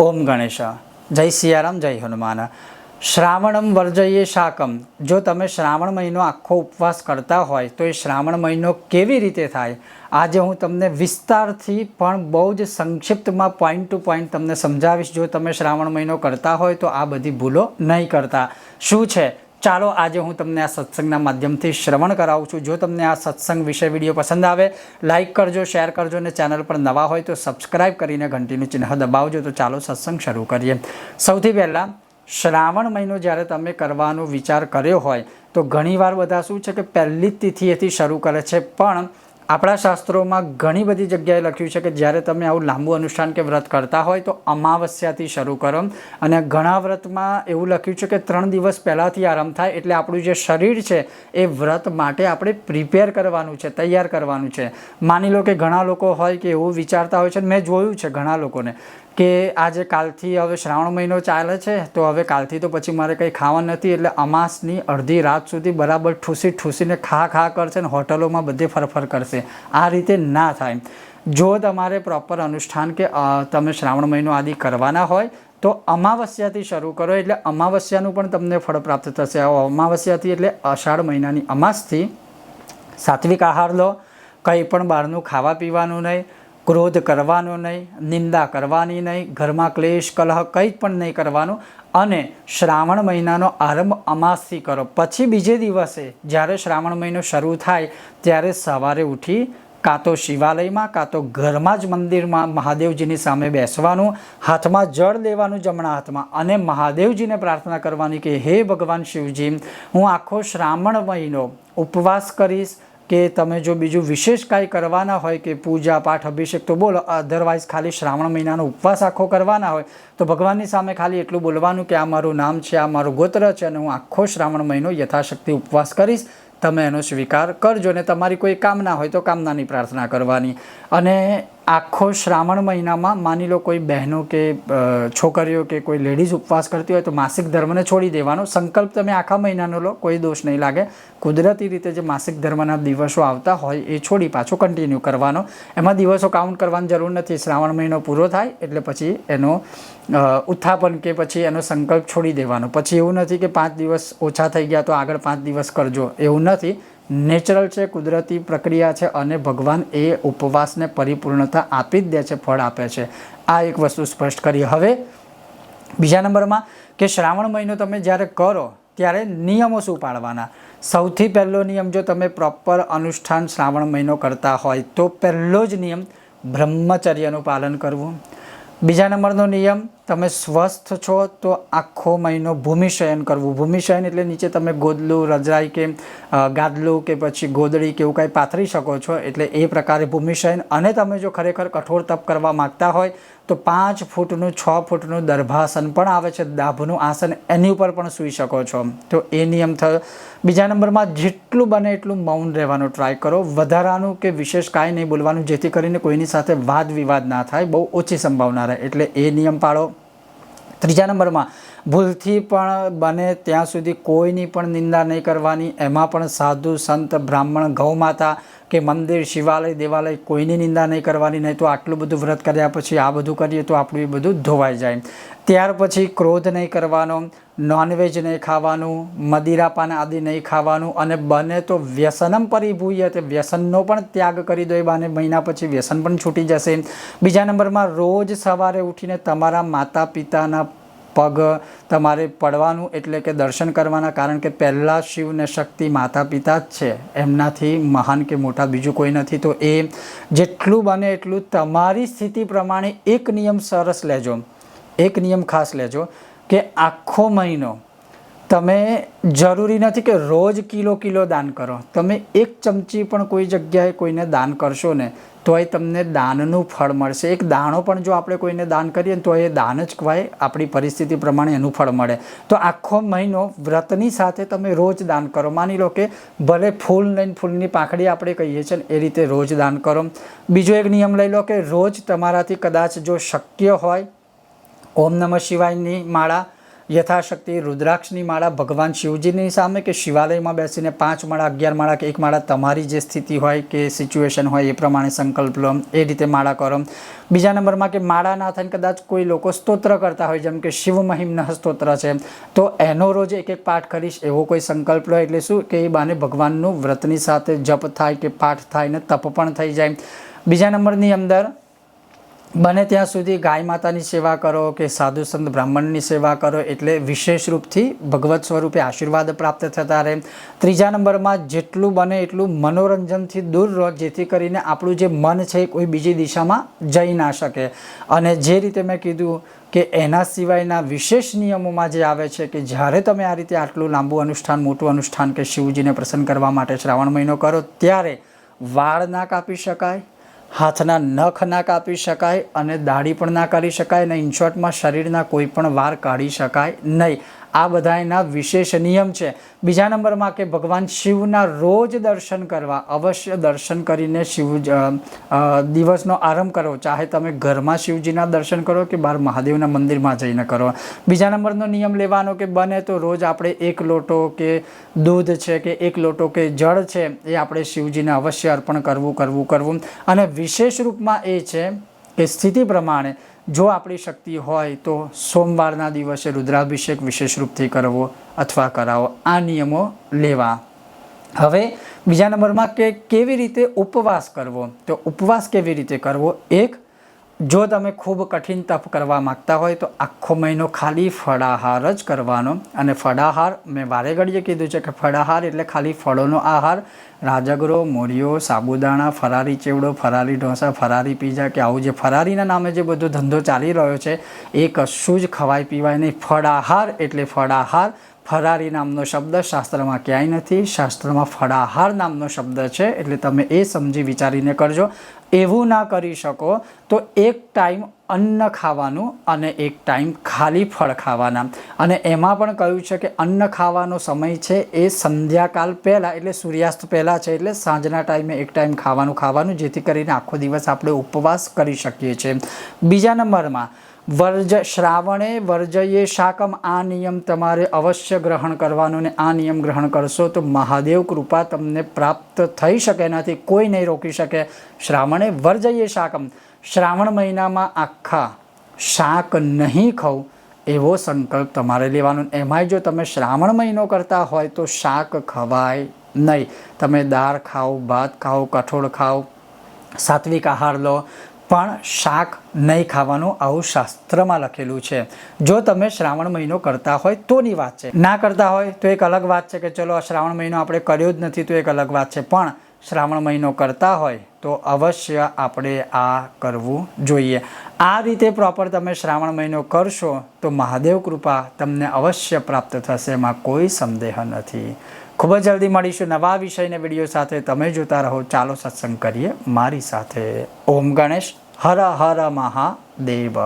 ઓમ ગણેશ, જય સિયારામ, જય હનુમાન. શ્રાવણમ વર્જયે શાકમ. જો તમે શ્રાવણ મહિનો આખો ઉપવાસ કરતા હોય, તો એ શ્રાવણ મહિનો કેવી રીતે થાય? આજે હું તમને વિસ્તારથી પણ બહુ જ સંક્ષિપ્તમાં પોઈન્ટ ટુ પોઈન્ટ તમને સમજાવીશ. જો તમે શ્રાવણ મહિનો કરતા હોય, તો આ બધી ભૂલો નહીં કરતા. શું છે? ચાલો આજે હું તમને આ સત્સંગના માધ્યમથી શ્રવણ કરાવું છું. જો તમને આ સત્સંગ વિશે વીડિયો પસંદ આવે લાઇક કરજો, શેર કરજો અને ચેનલ પર નવા હોય તો સબસ્ક્રાઇબ કરીને ઘંટીનું ચિહ્ન દબાવજો. તો ચાલો સત્સંગ શરૂ કરીએ. સૌથી પહેલાં, શ્રાવણ મહિનો જ્યારે તમે કરવાનો વિચાર કર્યો હોય, તો ઘણીવાર બધા શું છે કે પહેલી જ તિથિએથી શરૂ કરે છે. પણ આપણા શાસ્ત્રોમાં ઘણી બધી જગ્યાએ લખ્યું છે કે જ્યારે તમે આવું લાંબુ અનુષ્ઠાન કે વ્રત કરતા હોય તો અમાવસ્યાથી શરૂ કરો. અને ઘણા વ્રતમાં એવું લખ્યું છે કે ત્રણ દિવસ પહેલાંથી આરંભ થાય એટલે આપણું જે શરીર છે એ વ્રત માટે આપણે પ્રિપેર કરવાનું છે, તૈયાર કરવાનું છે. માની લો કે ઘણા લોકો હોય કે એવું વિચારતા હોય છે, મેં જોયું છે ઘણા લોકોને કે આજે કાલથી હવે શ્રાવણ મહિનો ચાલે છે, તો હવે કાલથી તો પછી મારે કંઈ ખાવા નથી એટલે અમાસની અડધી રાત સુધી બરાબર ઠૂસી ઠૂસીને ખા ખા કરશે ને હોટલોમાં બધે ફરફર કરશે. આ રીતે ના થાય. જો તમારે પ્રોપર અનુષ્ઠાન કે તમે શ્રાવણ મહિનો આદિ કરવાના હોય, તો અમાવસ્યાથી શરૂ કરો, એટલે અમાવસ્યાનું પણ તમને ફળ પ્રાપ્ત થશે. અમાવસ્યાથી એટલે અષાઢ મહિનાની અમાસથી સાત્વિક આહાર લો. કંઈ પણ બહારનું ખાવા પીવાનું નહીં. ક્રોધ કરવાનો નહીં, નિંદા કરવાની નહીં, ઘરમાં ક્લેશ, કલહ કંઈ પણ નહીં કરવાનું. અને શ્રાવણ મહિનાનો આરંભ અમાસથી કરો. પછી બીજે દિવસે જ્યારે શ્રાવણ મહિનો શરૂ થાય, ત્યારે સવારે ઉઠી કાં તો શિવાલયમાં, કાં તો ઘરમાં જ મંદિરમાં મહાદેવજીની સામે બેસવાનું, હાથમાં જળ લેવાનું જમણા હાથમાં અને મહાદેવજીને પ્રાર્થના કરવાની કે, હે ભગવાન શિવજી, હું આખો શ્રાવણ મહિનો ઉપવાસ કરીશ કે તમે જો બીજું વિશેષ કાંઈ કરવાના હોય કે પૂજા, પાઠ, અભિષેક, તો બોલો. અધરવાઇઝ ખાલી શ્રાવણ મહિનાનો ઉપવાસ આખો કરવાના હોય. તો ભગવાનની સામે ખાલી એટલું બોલવાનું કે આ મારું નામ છે, આ મારું ગોત્ર છે અને હું આખો શ્રાવણ મહિનો યથાશક્તિ ઉપવાસ કરીશ. તમે એનો સ્વીકાર કરજો અને તમારી કોઈ કામના હોય તો કામનાની પ્રાર્થના કરવાની. અને આખો શ્રાવણ મહિનામાં માની લો કોઈ બહેનો કે છોકરીઓ કે કોઈ લેડીઝ ઉપવાસ કરતી હોય તો માસિક ધર્મને છોડી દેવાનો. સંકલ્પ તમે આખા મહિનાનો લો, કોઈ દોષ નહીં લાગે. કુદરતી રીતે જે માસિક ધર્મના દિવસો આવતા હોય એ છોડી પાછો કન્ટિન્યુ કરવાનો. એમાં દિવસો કાઉન્ટ કરવાની જરૂર નથી. શ્રાવણ મહિનો પૂરો થાય એટલે પછી એનો ઉત્થાપન કે પછી એનો સંકલ્પ છોડી દેવાનો. પછી એવું નથી કે પાંચ દિવસ ઓછા થઈ ગયા તો આગળ પાંચ દિવસ કરજો. એવું નથી. નેચરલ છે, કુદરતી પ્રક્રિયા છે અને ભગવાન એ ઉપવાસને પરિપૂર્ણતા આપી જ દે છે, ફળ આપે છે. આ એક વસ્તુ સ્પષ્ટ કરી. હવે બીજા નંબરમાં કે શ્રાવણ મહિનો તમે જ્યારે કરો ત્યારે નિયમો શું પાળવાના? સૌથી પહેલો નિયમ જો તમે પ્રોપર અનુષ્ઠાન શ્રાવણ મહિનો કરતા હોય તો પહેલો જ નિયમ બ્રહ્મચર્યનું પાલન કરવું. બીજા નંબરનો નિયમ, તમે સ્વસ્થ છો તો આખો મહિનો ભૂમિશયન કરવું. ભૂમિશયન એટલે નીચે તમે ગોદલું રજરાઈ કે ગાદલું કે પછી ગોદડી કે એવું કાંઈ પાથરી શકો છો, એટલે એ પ્રકારે ભૂમિશયન અને તમે જો ખરેખર કઠોર તપ કરવા માગતા હોય તો પાંચ ફૂટનું, છ ફૂટનું દર્ભાસન પણ આવે છે. દાભનું આસન એની ઉપર પણ સૂઈ શકો છો. તો એ નિયમ થયો. બીજા નંબરમાં જેટલું બને એટલું મૌન રહેવાનું ટ્રાય કરો. વધારાનું કે વિશેષ કાંઈ નહીં બોલવાનું, જેથી કરીને કોઈની સાથે વાદ વિવાદ ના થાય. બહુ ઓછી સંભાવના રહે. એટલે એ નિયમ પાળો. ત્રીજા નંબરમાં ભૂલથી પણ બને ત્યાં સુધી કોઈની પણ નિંદા નહીં કરવાની. એમાં પણ સાધુ, સંત, બ્રાહ્મણ ગૌમાતા કે મંદિર, શિવાલય, દેવાલય કોઈની નિંદા નહીં કરવાની. નહીં તો આટલું બધું વ્રત કર્યા પછી આ બધું કરીએ તો આપણું એ બધું ધોવાઈ જાય. ત્યાર પછી ક્રોધ નહીં કરવાનો નોનવેજ નહીં ખાવાનું, મદિરાપાન આદિ નહીં ખાવાનું અને બને તો વ્યસનમ પરિભૂય તે વ્યસનનો પણ ત્યાગ કરી દો એ બાને મહિના પછી વ્યસન પણ છૂટી જશે. બીજા નંબરમાં રોજ સવારે ઉઠીને તમારા માતા પિતાના પગ તમારે પડવાનું એટલે કે દર્શન કરવાના, કારણ કે પહેલાં શિવને શક્તિ માતા પિતા જ છે. એમનાથી મહાન કે મોટા બીજું કોઈ નથી. તો એ જેટલું બને એટલું તમારી સ્થિતિ પ્રમાણે એક નિયમ સરસ લેજો. એક નિયમ ખાસ લેજો કે આખો મહિનો તમે જરૂરી નથી કે રોજ કિલો કિલો દાન કરો. તમે એક ચમચી પણ કોઈ જગ્યાએ કોઈને દાન કરશો ને તોય તમને દાનનું ફળ મળશે. એક દાણો પણ જો આપણે કોઈને દાન કરીએ તો એ દાન જ કહેવાય આપણી પરિસ્થિતિ પ્રમાણે એનું ફળ મળે. તો આખો મહિનો વ્રતની સાથે તમે રોજ દાન કરો. માની લો કે ભલે ફૂલ લઈને ફૂલની પાંખડી આપણે કહીએ છીએ એ રીતે રોજ દાન કરો. બીજો એક નિયમ લઈ લો કે રોજ તમારાથી કદાચ જો શક્ય હોય, ઓમ નમઃ શિવાયની માળા યથાશક્તિ રુદ્રાક્ષની માળા ભગવાન શિવજીની સામે કે શિવાલયમાં બેસીને પાંચ માળા, અગિયાર માળા કે એક માળા તમારી જે સ્થિતિ હોય કે સિચ્યુએશન હોય એ પ્રમાણે સંકલ્પ લો, એ રીતે માળા કરો. બીજા નંબરમાં કે માળા ના થઈને કદાચ કોઈ લોકો સ્તોત્ર કરતા હોય, જેમ કે શિવ મહિમ્ન સ્તોત્ર છે, તો એનો રોજ એક એક પાઠ કરીશ, એવો કોઈ સંકલ્પ લો. એટલે શું? કે એ બાને ભગવાનનું વ્રતની સાથે જપ થાય કે પાઠ થાય ને તપ પણ થઈ જાય. બીજા નંબરની અંદર બને ત્યાં સુધી ગાય માતાની સેવા કરો કે સાધુ સંત બ્રાહ્મણની સેવા કરો એટલે વિશેષ રૂપથી ભગવત સ્વરૂપે આશીર્વાદ પ્રાપ્ત થતા રહે. ત્રીજા નંબરમાં જેટલું બને એટલું મનોરંજનથી દૂર રહો, જેથી કરીને આપણું જે મન છે એ કોઈ બીજી દિશામાં જઈ ના શકે. અને જે રીતે મેં કીધું કે એના સિવાયના વિશેષ નિયમોમાં જે આવે છે કે જ્યારે તમે આ રીતે આટલું લાંબુ અનુષ્ઠાન, મોટું અનુષ્ઠાન કે શિવજીને પ્રસન્ન કરવા માટે શ્રાવણ મહિનો કરો, ત્યારે વાળ ના કાપી શકાય હાથના નખ ના કાપી શકાય અને દાઢી પણ ના કરી શકાય અને ઇનશોર્ટમાં શરીરના કોઈ પણ વાર કાઢી શકાય નહીં. આ બધા એના વિશેષ નિયમ છે. બીજા નંબરમાં કે ભગવાન શિવના રોજ દર્શન કરવા, અવશ્ય દર્શન કરીને શિવ દિવસનો આરંભ કરો. ચાહે તમે ઘરમાં શિવજીના દર્શન કરો કે બહાર મહાદેવના મંદિરમાં જઈને કરો. બીજા નંબરનો નિયમ લેવાનો કે બને તો રોજ આપણે એક લોટો કે દૂધ છે કે એક લોટો કે જળ છે એ આપણે શિવજીને અવશ્ય અર્પણ કરવું કરવું કરવું. અને વિશેષ રૂપમાં એ છે કે સ્થિતિ પ્રમાણે જો આપણી શક્તિ હોય તો સોમવારના દિવસે રુદ્રાભિષેક વિશેષ રૂપથી કરવો અથવા કરાવો. આ નિયમો લેવા. હવે બીજા નંબરમાં કે કેવી રીતે ઉપવાસ કરવો? તો ઉપવાસ કેવી રીતે કરવો? એક જો તમે ખૂબ કઠિન તપ કરવા માગતા હોય તો આખો મહિનો ખાલી ફળાહાર જ કરવાનો. અને ફળાહાર, મેં વારે ઘડીએ કીધું છે કે ફળાહાર એટલે ખાલી ફળોનો આહાર. રાજગરો મોરિયો સાબુદાણા, ફરારી ચેવડો, ફરારી ઢોસા, ફરારી પીઝા કે આવું જે ફરારીના નામે જે બધો ધંધો ચાલી રહ્યો છે, એ કશું જ ખવાય પીવાય નહીં. ફળાહાર એટલે ફળાહાર ફરારી નામનો શબ્દ શાસ્ત્રમાં ક્યાંય નથી, શાસ્ત્રમાં ફળાહાર નામનો શબ્દ છે, એટલે તમે એ સમજી વિચારીને કરજો. એવું ના કરી શકો તો એક ટાઈમ અન્ન ખાવાનું અને એક ટાઈમ ખાલી ફળ ખાવાના. અને એમાં પણ કહ્યું છે કે અન્ન ખાવાનો સમય છે એ સંધ્યાકાલ પહેલાં, એટલે સૂર્યાસ્ત પહેલાં છે, એટલે સાંજના ટાઈમે એક ટાઈમ ખાવાનું ખાવાનું, જેથી કરીને આખો દિવસ આપણે ઉપવાસ કરી શકીએ છીએ. બીજા નંબરમાં વર્જ શ્રાવણે વર્જયે શાકમ આ નિયમ તમારે અવશ્ય ગ્રહણ કરવાનો ને આ નિયમ ગ્રહણ કરશો તો મહાદેવ કૃપા તમને પ્રાપ્ત થઈ શકે નથી કોઈ નહીં રોકી શકે. શ્રાવણે વર્જયે શાકમ. શ્રાવણ મહિનામાં આખા શાક નહીં ખાઉં એવો સંકલ્પ તમારે લેવાનો એમાંય જો તમે શ્રાવણ મહિનો કરતા હોય તો શાક ખવાય નહીં. તમે દાળ ખાઓ, ભાત ખાઓ, કઠોળ ખાઓ, સાત્વિક આહાર લો પણ શાક નહીં ખાવાનું આવું શાસ્ત્રમાં લખેલું છે. જો તમે શ્રાવણ મહિનો કરતા હોય તોની વાત છે. ના કરતા હોય તો એક અલગ વાત છે કે ચલો શ્રાવણ મહિનો આપણે કર્યો જ નથી તો એક અલગ વાત છે. પણ શ્રાવણ મહિનો કરતા હોય તો અવશ્ય આપણે આ કરવું જોઈએ. આ રીતે પ્રોપર તમે શ્રાવણ મહિનો કરશો તો મહાદેવ કૃપા તમને અવશ્ય પ્રાપ્ત થશે, એમાં કોઈ સંદેહ નથી. ખૂબ જ જલ્દી મળીશું નવા વિષયને વીડિયો સાથે. તમે જોતા રહો. ચાલો સત્સંગ કરીએ. મારી સાથે ઓમ ગણેશ. હર હર મહાદેવ.